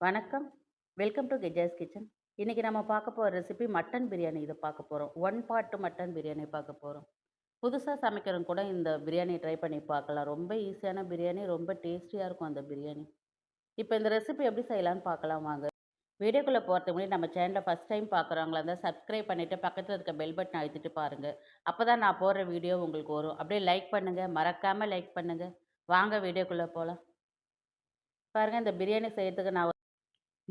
வணக்கம். Welcome to Gejas kitchen. இன்றைக்கி நம்ம பார்க்க போகிற ரெசிபி மட்டன் பிரியாணி இதை பார்க்க போகிறோம் ஒன் பாட் மட்டன் பிரியாணி பார்க்க போகிறோம் புதுசாக சமைக்கிறவங்க கூட இந்த பிரியாணி ட்ரை பண்ணி பார்க்கலாம். ரொம்ப ஈஸியான பிரியாணி, ரொம்ப டேஸ்டியாக இருக்கும் அந்த பிரியாணி. இப்போ இந்த ரெசிபி எப்படி செய்யலான்னு பார்க்கலாம் வாங்க. வீடியோக்குள்ளே போகிறதுக்கு முன்னாடி நம்ம சேனலை ஃபஸ்ட் டைம் பார்க்குறவங்களா இருந்தால் சப்ஸ்கிரைப் பண்ணிவிட்டு பக்கத்தில் இருக்க பெல் பட்டன் அழுத்திட்டு அப்போ தான் நான் போடுற வீடியோ உங்களுக்கு வரும். அப்படியே லைக் பண்ணுங்கள் மறக்காமல் லைக் பண்ணுங்கள் வாங்க வீடியோக்குள்ளே போகலாம் பாருங்கள் இந்த பிரியாணி செய்கிறதுக்கு நான்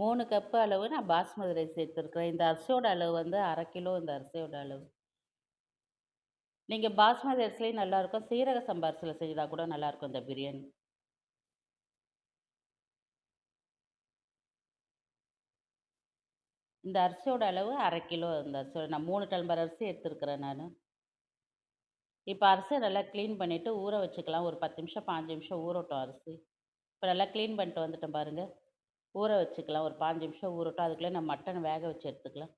மூணு கப்பு அளவு நான் பாஸ்மதி ரைஸ் எடுத்துருக்குறேன் இந்த அரிசியோட அளவு வந்து அரை கிலோ இந்த அரிசியோட அளவு. நீங்கள் பாஸ்மதி அரிசிலையும் நல்லாயிருக்கும் சீரக சம்பா அரிசில செய்தால் கூட நல்லாயிருக்கும் இந்த பிரியாணி. இந்த அரிசியோட அளவு அரை கிலோ இந்த அரிசியோட நான் மூணு டம்பர் அரிசி எடுத்துருக்குறேன் நான் இப்போ அரிசியை நல்லா க்ளீன் பண்ணிவிட்டு ஊற வச்சுக்கலாம். ஒரு 10 நிமிஷம், 15 நிமிஷம் ஊறட்டும் அரிசி. இப்போ நல்லா க்ளீன் பண்ணிட்டு வந்துட்டேன் பாருங்கள் ஊற வச்சுக்கலாம். ஒரு 15 நிமிஷம் ஊறட்டும். அதுக்குள்ளே நான் மட்டன் வேக வச்சு எடுத்துக்கலாம்.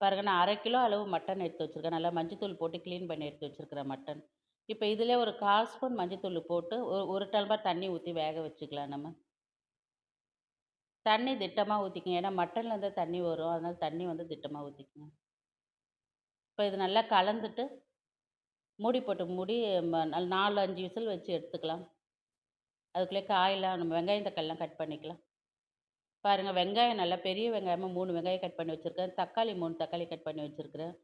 பாருங்கள் நான் அரை கிலோ அளவு மட்டன் எடுத்து வச்சிருக்கேன். நல்லா மஞ்சத்தூள் போட்டு க்ளீன் பண்ணி எடுத்து வச்சுருக்கிறேன் மட்டன். இப்போ இதில் ஒரு 1/4 ஸ்பூன் மஞ்சத்தூள் போட்டு ஒரு ஒரு டல்பா தண்ணி ஊற்றி வேக வச்சுக்கலாம் நம்ம. தண்ணி திட்டமாக ஊத்திக்கங்க. ஏன்னா மட்டன்லேருந்து தண்ணி வரும். அதனால் தண்ணி வந்து திட்டமாக ஊற்றிக்கோங்க இப்போ இது நல்லா கலந்துட்டு மூடி போட்டு மூடி நாலு அஞ்சு விசில் வச்சு எடுத்துக்கலாம். அதுக்குள்ளே காயெல்லாம் நம்ம வெங்காயம், தக்காளிலாம் கட் பண்ணிக்கலாம். பாருங்கள் வெங்காயம் நல்லா பெரிய வெங்காயமாக மூணு வெங்காயம் கட் பண்ணி வச்சுருக்கேன். தக்காளி மூணு தக்காளி கட் பண்ணி வச்சுருக்கிறேன்.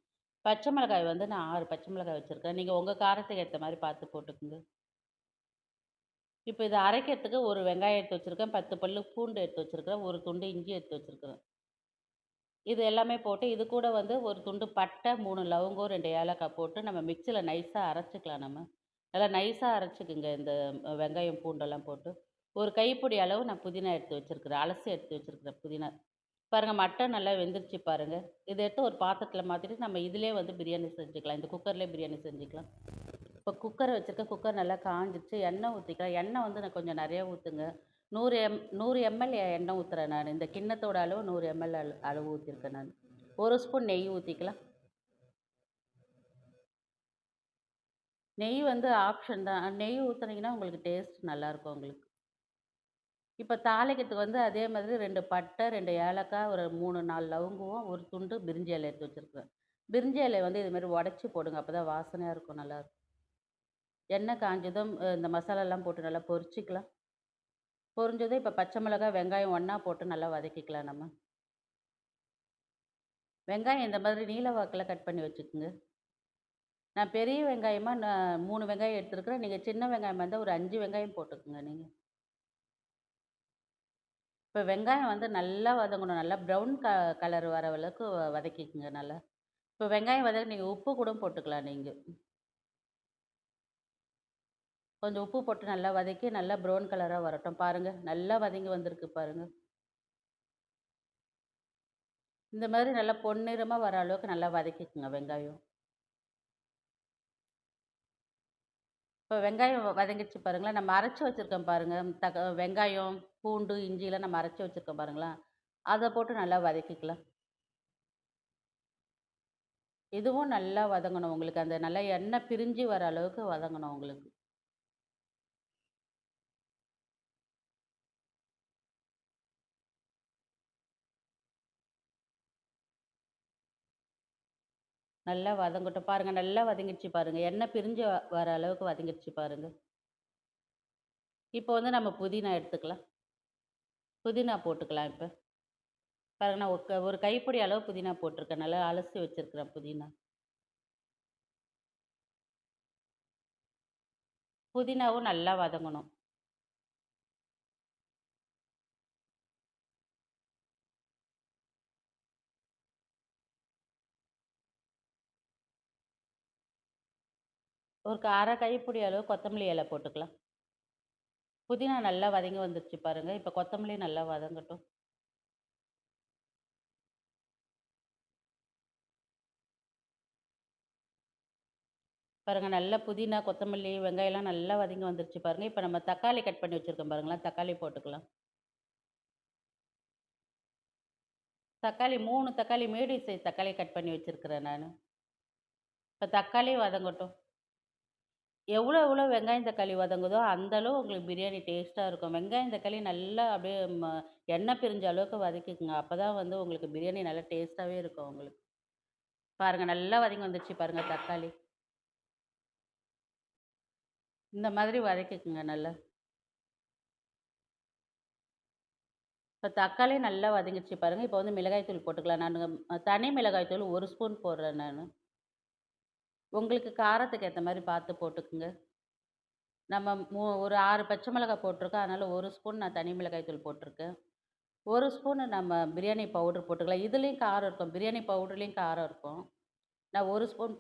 பச்சை மிளகாய் வந்து நான் ஆறு பச்சை மிளகாய் வச்சுருக்கேன் நீங்கள் உங்கள் காரத்துக்கு ஏற்ற மாதிரி பார்த்து போட்டுக்குங்க. இப்போ இதை அரைக்கிறதுக்கு ஒரு வெங்காயம் எடுத்து வச்சுருக்கேன். பத்து பல்லு பூண்டு எடுத்து வச்சுருக்கிறேன். ஒரு துண்டு இஞ்சி எடுத்து வச்சுருக்கிறேன். இது எல்லாமே போட்டு இது கூட வந்து ஒரு துண்டு பட்டை, மூணு லவங்கம், ரெண்டு ஏலக்காய் போட்டு நம்ம மிக்சியில் நைஸாக அரைச்சிக்கலாம் நம்ம. நல்லா நைஸாக அரைச்சுக்குங்க இந்த வெங்காயம், பூண்டெல்லாம் போட்டு. ஒரு கைப்பிடி அளவு நான் புதினா எடுத்து வச்சிருக்கிறேன். அலசி எடுத்து வச்சிருக்கிறேன் புதினா. பாருங்கள் மட்டன் நல்லா வெந்துருச்சு பாருங்கள் இதை எடுத்து ஒரு பாத்திரத்தில் மாற்றிட்டு நம்ம இதிலே வந்து பிரியாணி செஞ்சுக்கலாம். இந்த குக்கர்லேயே பிரியாணி செஞ்சுக்கலாம். இப்போ குக்கர் வச்சுருக்க குக்கர் நல்லா காஞ்சிச்சு எண்ணெய் ஊற்றிக்கலாம் எண்ணெய் வந்து நான் கொஞ்சம் நிறையா ஊற்றுங்க நூறு எம் நூறு எம்எல் எண்ணெய் ஊற்றுறேன் நான் இந்த கிண்ணத்தோட அளவு நூறு எம்எல் அளவு அளவு ஊற்றிருக்கேன் நான் ஒரு ஸ்பூன் நெய் ஊற்றிக்கலாம் நெய் வந்து ஆப்ஷன் தான். நெய் ஊற்றுனீங்கன்னா உங்களுக்கு டேஸ்ட் நல்லாயிருக்கும் உங்களுக்கு. இப்போ தாளிக்கிறதுக்கு வந்து அதே மாதிரி ரெண்டு பட்டை, ரெண்டு ஏலக்காய், ஒரு மூணு நாலு லவங்குவோம் ஒரு துண்டு பிரிஞ்சி இலை எடுத்து வச்சுருக்கேன் பிரிஞ்சி இலையை வந்து இதுமாரி உடச்சி போடுங்க. அப்போ தான் வாசனையாக இருக்கும். நல்லாயிருக்கும் எண்ணெய் காஞ்சதும் இந்த மசாலாலாம் போட்டு நல்லா பொரிச்சிக்கலாம். பொரிஞ்சதும் இப்போ பச்சை மிளகாய், வெங்காயம் ஒன்றா போட்டு நல்லா வதக்கிக்கலாம் நம்ம. வெங்காயம் இந்த மாதிரி நீல வாக்கில் கட் பண்ணி வச்சுக்கோங்க. நான் பெரிய வெங்காயமாக நான் மூணு வெங்காயம் எடுத்துருக்குறேன். நீங்கள் சின்ன வெங்காயமாக இருந்தால் ஒரு அஞ்சு வெங்காயம் போட்டுக்கோங்க நீங்கள் இப்போ வெங்காயம் வந்து நல்லா வதங்கணும். நல்லா ப்ரவுன் க கலர் வர அளவுக்கு வதக்கிக்கோங்க நல்லா. இப்போ வெங்காயம் வதக்க நீங்கள் உப்பு கூட போட்டுக்கலாம் நீங்கள் கொஞ்சம் உப்பு போட்டு நல்லா வதக்கி நல்லா ப்ரௌன் கலராக வரட்டும். பாருங்கள் நல்லா வதங்கி வந்திருக்கு பாருங்க. இந்த மாதிரி நல்லா பொன்னிறமாக வர அளவுக்கு நல்லா வதக்கிக்குங்க வெங்காயம். இப்போ வெங்காயம் வதங்கிடுச்சு பாருங்களேன் நம்ம அரைச்சி வச்சுருக்கோம் பாருங்கள் தக்க வெங்காயம், பூண்டு, இஞ்சிலாம் நம்ம அரைச்சி வச்சிருக்கோம் பாருங்களேன் அதை போட்டு நல்லா வதக்கிக்கலாம். இதுவும் நல்லா வதங்கணும் உங்களுக்கு. அந்த நல்லா எண்ணெய் பிரிஞ்சு வர அளவுக்கு வதங்கணும் உங்களுக்கு. நல்லா வதங்கட்டும். பாருங்க நல்லா வதங்கிடுச்சு பாருங்க. எண்ணெய் பிரிஞ்சு வ வர அளவுக்கு வதங்கிடுச்சு பாருங்க. இப்போ வந்து நம்ம புதினா எடுத்துக்கலாம். புதினா போட்டுக்கலாம் இப்போ பாருங்க நான் ஒரு ஒரு கைப்பிடி அளவு புதினா போட்டிருக்கேன் நல்லா அலசி வச்சிருக்கிறேன் புதினா. புதினாவும் நல்லா வதங்கணும். ஒரு அரை கைப்பிடி அளவு கொத்தமல்லி இலை போட்டுக்கலாம். புதினா நல்லா வதங்கி வந்துருச்சு பாருங்க. இப்போ கொத்தமல்லி நல்லா வதங்கட்டும். பாருங்கள் நல்லா புதினா, கொத்தமல்லி, வெங்காயம்லாம் நல்லா வதங்கி வந்துருச்சு பாருங்கள் இப்போ நம்ம தக்காளி கட் பண்ணி வச்சுருக்கோம் பாருங்களேன், தக்காளி போட்டுக்கலாம். தக்காளி மூணு தக்காளி மீடியம் சைஸ் தக்காளி கட் பண்ணி வச்சுருக்கிறேன் நான் இப்போ தக்காளி வதங்கட்டும். எவ்வளோ எவ்வளோ வெங்காயம் தக்காளி வதங்குதோ, அந்த அளவு உங்களுக்கு பிரியாணி டேஸ்ட்டாக இருக்கும். வெங்காயம் தக்காளி நல்லா அப்படியே ம எண்ணெய் பிரிஞ்ச அளவுக்கு வதக்கிக்கோங்க அப்போ தான் வந்து உங்களுக்கு பிரியாணி நல்லா டேஸ்ட்டாகவே இருக்கும் உங்களுக்கு. பாருங்கள் நல்லா வதங்கி வந்துடுச்சு பாருங்கள் தக்காளி. இந்த மாதிரி வதக்கிக்கோங்க நல்லா. இப்போ தக்காளி நல்லா வதங்கிடுச்சு பாருங்க. இப்போ வந்து மிளகாய் தூள் போட்டுக்கலாம். நான் தனி மிளகாய் தூள் ஒரு ஸ்பூன் போடுறேன் நான் உங்களுக்கு காரத்துக்கு ஏற்ற மாதிரி பார்த்து போட்டுக்குங்க நம்ம மூ ஒரு ஆறு பச்சை மிளகாய் போட்டிருக்கோம். அதனால் ஒரு ஸ்பூன் நான் தனி மிளகாய் தூள் போட்டிருக்கேன். ஒரு ஸ்பூனு நம்ம பிரியாணி பவுடர் போட்டுக்கலாம். இதுலேயும் காரம் இருக்கும். பிரியாணி பவுடர்லேயும் காரம் இருக்கும். நான் ஒரு ஸ்பூன்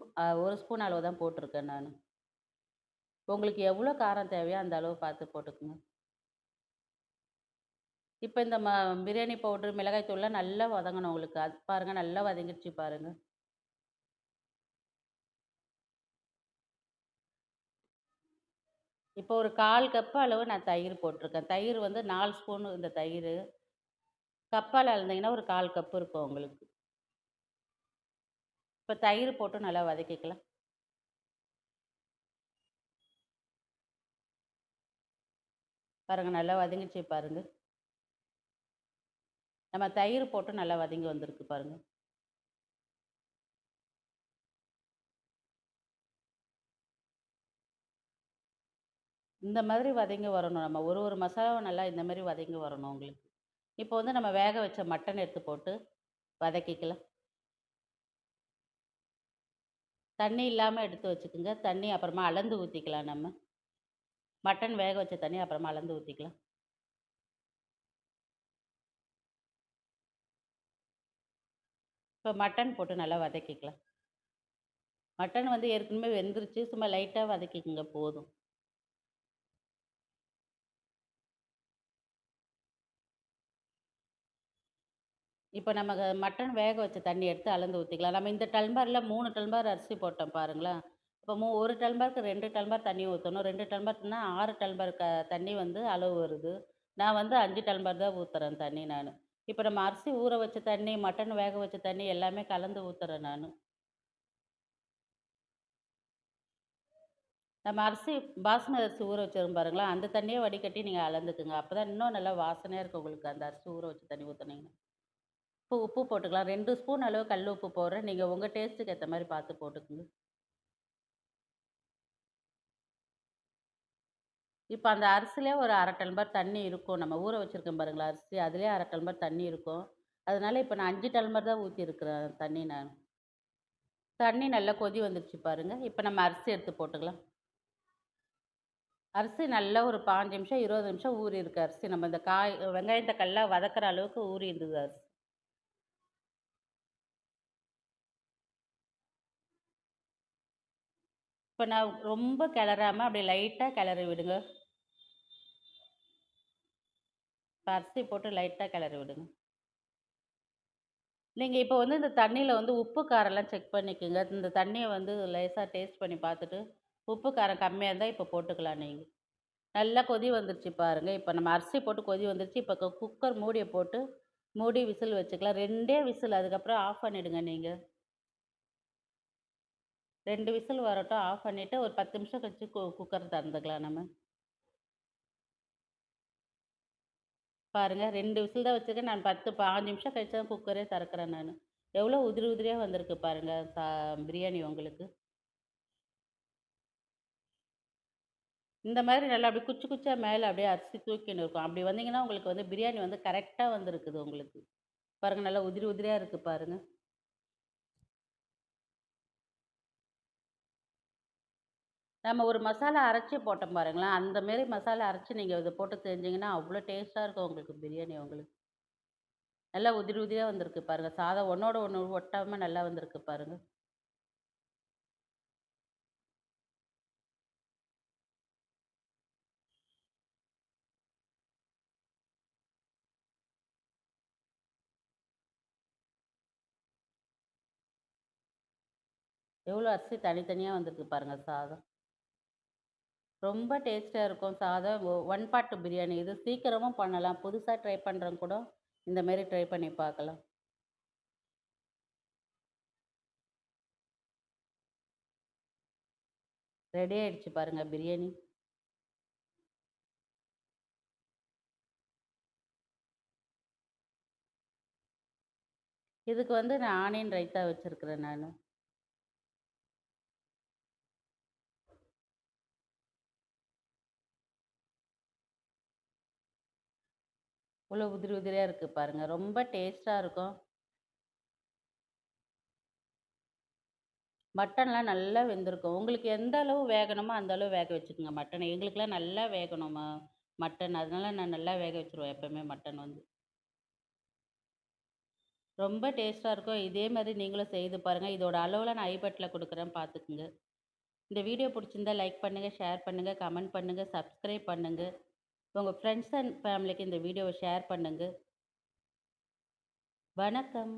ஒரு ஸ்பூன் அளவு தான் போட்டிருக்கேன் நான் உங்களுக்கு எவ்வளோ காரம் தேவையோ அந்த அளவு பார்த்து போட்டுக்கங்க. இப்போ இந்த ம பிரியாணி பவுடர், மிளகாய் தூள்லாம் நல்லா வதங்கணும் உங்களுக்கு. அது பாருங்கள் நல்லா வதங்கிடுச்சு பாருங்கள் இப்போ ஒரு 1/4 கப் அளவு நான் தயிர் போட்டிருக்கேன். தயிர் வந்து நாலு ஸ்பூன் இந்த தயிர் கப்பால் அளந்தீங்கன்னா ஒரு 1/4 கப் இருக்கும் உங்களுக்கு. இப்போ தயிர் போட்டு நல்லா வதக்கிக்கலாம். பாருங்க நல்லா வதங்கிச்சு பாருங்க. நம்ம தயிர் போட்டு நல்லா வதங்கி வந்திருக்கு பாருங்கள் இந்த மாதிரி வதங்கி வரணும். நம்ம ஒரு ஒரு மசாலாவும் நல்லா இந்த மாதிரி வதங்கி வரணும் உங்களுக்கு. இப்போ வந்து நம்ம வேக வச்ச மட்டன் எடுத்து போட்டு வதக்கிக்கலாம். தண்ணி இல்லாமல் எடுத்து வச்சுக்கோங்க தண்ணி அப்புறமா அளந்து ஊற்றிக்கலாம் நம்ம. மட்டன் வேக வச்ச தண்ணி அப்புறமா அளந்து ஊற்றிக்கலாம் இப்போ மட்டன் போட்டு நல்லா வதக்கிக்கலாம். மட்டன் வந்து ஏற்கனவே வெந்துருச்சு. சும்மா லைட்டாக வதக்கிக்கோங்க போதும். இப்போ நம்ம மட்டன் வேக வச்ச தண்ணி எடுத்து அளந்து ஊற்றிக்கலாம் நம்ம இந்த டல்பாரில் மூணு டல்பார் அரிசி போட்டோம் பாருங்களேன். இப்போ மூ ஒரு டல்பாருக்கு ரெண்டு டல்பார் தண்ணி ஊற்றணும் ரெண்டு டல்பார்னா ஆறு டல்பார் க தண்ணி வந்து அளவு வருது. நான் வந்து அஞ்சு டல்பார் தான் ஊற்றுறேன் தண்ணி நான் இப்போ நம்ம அரிசி ஊற வச்ச தண்ணி, மட்டன் வேக வச்ச தண்ணி எல்லாமே கலந்து ஊற்றுறேன் நான் நம்ம அரிசி பாஸ்மதி அரிசி ஊற வச்சிருக்கோம் பாருங்களேன், அந்த தண்ணியை வடிகட்டி நீங்கள் அளந்துக்குங்க. அப்போ தான் இன்னும் நல்லா வாசனையாக இருக்கும் உங்களுக்கு அந்த அரிசி ஊற வச்ச தண்ணி ஊத்துனீங்கன்னா. இப்போ உப்பு போட்டுக்கலாம். ரெண்டு ஸ்பூன் அளவு கல் உப்பு போடுறேன். நீங்கள் உங்கள் டேஸ்ட்டுக்கு ஏற்ற மாதிரி பார்த்து போட்டுக்கங்க. இப்போ அந்த அரிசியிலே ஒரு அரை டம்ளர் தண்ணி இருக்கும். நம்ம ஊற வச்சுருக்கோம் பாருங்களேன் அரிசி, அதிலே அரை டம்ளர் தண்ணி இருக்கும். அதனால இப்போ நான் அஞ்சு டம்ளர் தான் ஊற்றிருக்கிறேன் தண்ணி நான். தண்ணி நல்லா கொதி வந்துருச்சு பாருங்கள் இப்போ நம்ம அரிசி எடுத்து போட்டுக்கலாம். அரிசி நல்லா ஒரு பாஞ்சு நிமிஷம், 20 நிமிஷம் ஊறியிருக்கு அரிசி. நம்ம இந்த காய் வெங்காயம் தக்காளிலாம் வதக்கிற அளவுக்கு ஊறி இருந்தது அரிசி. இப்போ நான் ரொம்ப கிளறாமல் அப்படியே லைட்டாக கிளறி விடுங்க. இப்ப அரிசி போட்டு லைட்டாக கிளறி விடுங்க. நீங்கள் இப்போ வந்து இந்த தண்ணியில் வந்து உப்பு, காரம்லாம் செக் பண்ணிக்கோங்க இந்த தண்ணியை வந்து லேசாக டேஸ்ட் பண்ணி பார்த்துட்டு, உப்பு, காரம் கம்மியாக இருந்தால் இப்போ போட்டுக்கலாம் நீங்கள் நல்லா கொதி வந்துருச்சு பாருங்கள் இப்போ நம்ம அரிசி போட்டு கொதி வந்துருச்சு. இப்போ குக்கர் மூடியை போட்டு மூடி விசில் வச்சுக்கலாம். ரெண்டே விசில் அதுக்கப்புறம் ஆஃப் பண்ணிவிடுங்க நீங்கள் ரெண்டு விசில் வரட்டும். ஆஃப் பண்ணிவிட்டு ஒரு 10 நிமிஷம் கழிச்சு கு குக்கர் திறந்துக்கலாம் நம்ம. பாருங்கள் ரெண்டு விசில் தான் வச்சுருக்கேன் நான் 10, 15 நிமிஷம் கழிச்சு தான் குக்கரே திறக்கிறேன் நான் எவ்வளோ உதிரி உதிரியாக வந்திருக்கு பாருங்கள் சா பிரியாணி உங்களுக்கு. இந்த மாதிரி நல்லா அப்படியே குச்சி குச்சியாக மேலே அப்படியே அரிசி தூக்கின்னு இருக்கும். அப்படி வந்தீங்கன்னா, உங்களுக்கு வந்து பிரியாணி வந்து கரெக்டாக வந்திருக்குது உங்களுக்கு. பாருங்கள் நல்லா உதிரி உதிரியாக இருக்குது பாருங்கள் நம்ம ஒரு மசாலா அரைச்சி போட்டோம் பாருங்களேன், அந்த மாரி மசாலா அரைச்சி நீங்கள் இதை போட்டு செஞ்சிங்கன்னா அவ்வளோ டேஸ்ட்டாக இருக்கும் உங்களுக்கு பிரியாணி உங்களுக்கு. நல்லா உதிரி உதிரியாக வந்திருக்கு பாருங்கள் சாதம் ஒன்றோட ஒன்று ஒட்டாமல் நல்லா வந்திருக்கு பாருங்கள் எவ்வளோ அரிசி தனித்தனியாக வந்திருக்கு பாருங்கள் சாதம். ரொம்ப டேஸ்ட்டாக இருக்கும் சாதம். ஒன் பாட் பிரியாணி இது சீக்கிரமும் பண்ணலாம். புதுசாக ட்ரை பண்ணுறவங்க கூட இந்தமாரி ட்ரை பண்ணி பார்க்கலாம். ரெடி ஆயிடுச்சு பாருங்கள் பிரியாணி. இதுக்கு வந்து நான் ஆனியன் ரைத்தா வச்சுருக்குறேன் நான் இவ்வளோ உதிரி உதிரியாக இருக்குது பாருங்கள் ரொம்ப டேஸ்ட்டாக இருக்கும். மட்டன்லாம் நல்லா வெந்திருக்கும். உங்களுக்கு எந்த அளவு வேகணுமோ, அந்த அளவு வேக வச்சுக்கங்க மட்டன் எங்களுக்கெல்லாம் நல்லா வேகணும் மட்டன். அதனால நான் நல்லா வேக வச்சுருவேன் எப்பவுமே மட்டன் வந்து. ரொம்ப டேஸ்ட்டாக இருக்கும். இதே மாதிரி நீங்களும் செய்து பாருங்கள் இதோட அளவில் நான் ஐபட்டில் கொடுக்குறேன் பார்த்துக்குங்க. இந்த வீடியோ பிடிச்சிருந்தா லைக் பண்ணுங்கள் ஷேர் பண்ணுங்கள் கமெண்ட் பண்ணுங்கள் சப்ஸ்கிரைப் பண்ணுங்கள் உங்கள் ஃப்ரெண்ட்ஸ் அண்ட் ஃபேமிலிக்கு இந்த வீடியோவை ஷேர் பண்ணுங்க. வணக்கம்.